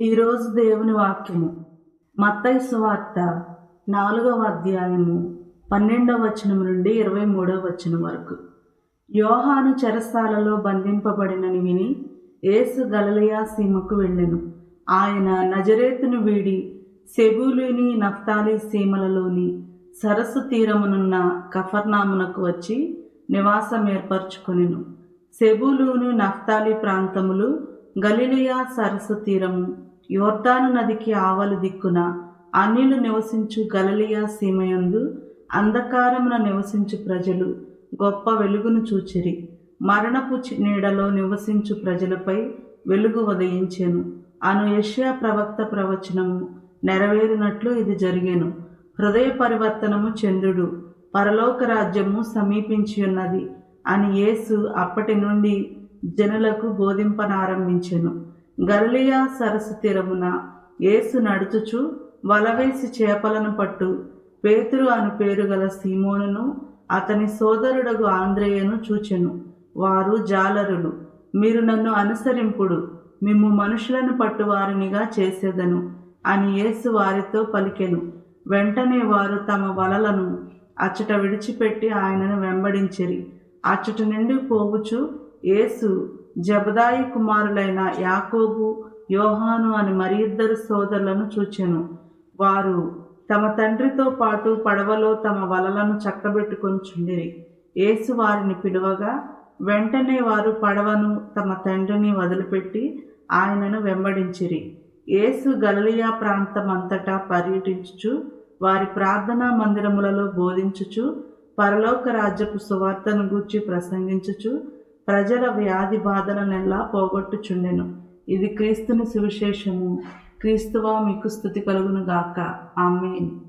ఈరోజు దేవుని వాక్యము. మత్తయి సువార్త నాలుగవ అధ్యాయము పన్నెండవ వచనం నుండి ఇరవై మూడవ వచనం వరకు. యోహాను చెరసాలలో బంధింపబడినని విని యేసు గలలియా సీమకు వెళ్ళెను. ఆయన నజరేతును వీడి సెబులుని నఫ్తాలి సీమలలోని సరస్సు తీరమునున్న కఫర్నామునకు వచ్చి నివాసం ఏర్పరచుకొనెను. సెబూలూను నఫ్తాలి ప్రాంతములు గలిలియా సరస్సు తీరము యోర్దాను నదికి ఆవలి దిక్కున అన్యులు నివసించు గలలియా సీమయందు అంధకారమున నివసించు ప్రజలు గొప్ప వెలుగును చూచిరి. మరణపు చి- నీడలో నివసించు ప్రజలపై వెలుగు ఉదయించెను. అను యష్యా ప్రవక్త ప్రవచనము నెరవేరినట్లు ఇది జరిగేను. హృదయ పరివర్తనము చంద్రుడు పరలోక రాజ్యము సమీపించి ఉన్నది అని యేసు అప్పటి నుండి జనులకు బోధింపనారంభించెను. గలియా సరస్సు తీరమున యేసు నడుచుచు వలవేసి చేపలను పట్టు. పేతురు అను పేరు గల సీమోనును అతని సోదరుడగు ఆంధ్రేయను చూచెను. వారు జాలరులు మీరు నన్ను అనుసరింపుడు మిమ్ము మనుషులను పట్టువారినిగా చేసేదను అని యేసు వారితో పలికెను. వెంటనే వారు తమ వలలను అచ్చట విడిచిపెట్టి ఆయనను వెంబడించిరి. అచ్చట నుండి పోవుచు యేసు జబదాయి కుమారులైన యాకోబు యోహాను అని మరి ఇద్దరు సోదరులను చూచెను. వారు తమ తండ్రితో పాటు పడవలో తమ వలలను చక్కబెట్టుకొంచుండిరి యేసు వారిని పిలువగా వెంటనే వారు పడవను తమ తండ్రిని వదిలిపెట్టి ఆయనను వెంబడించిరి. యేసు గలలియా ప్రాంతం అంతటా పర్యటించుచు వారి ప్రార్థనా మందిరములలో బోధించుచు పరలోక రాజ్యపు సువార్తను గూర్చి ప్రసంగించుచు ప్రజల వ్యాధి బాధలనెల్లా పోగొట్టుచుండెను. ఇది క్రీస్తుని సువిశేషము. క్రీస్తువా మీకు స్థుతి కలుగును గాక ఆమెన్.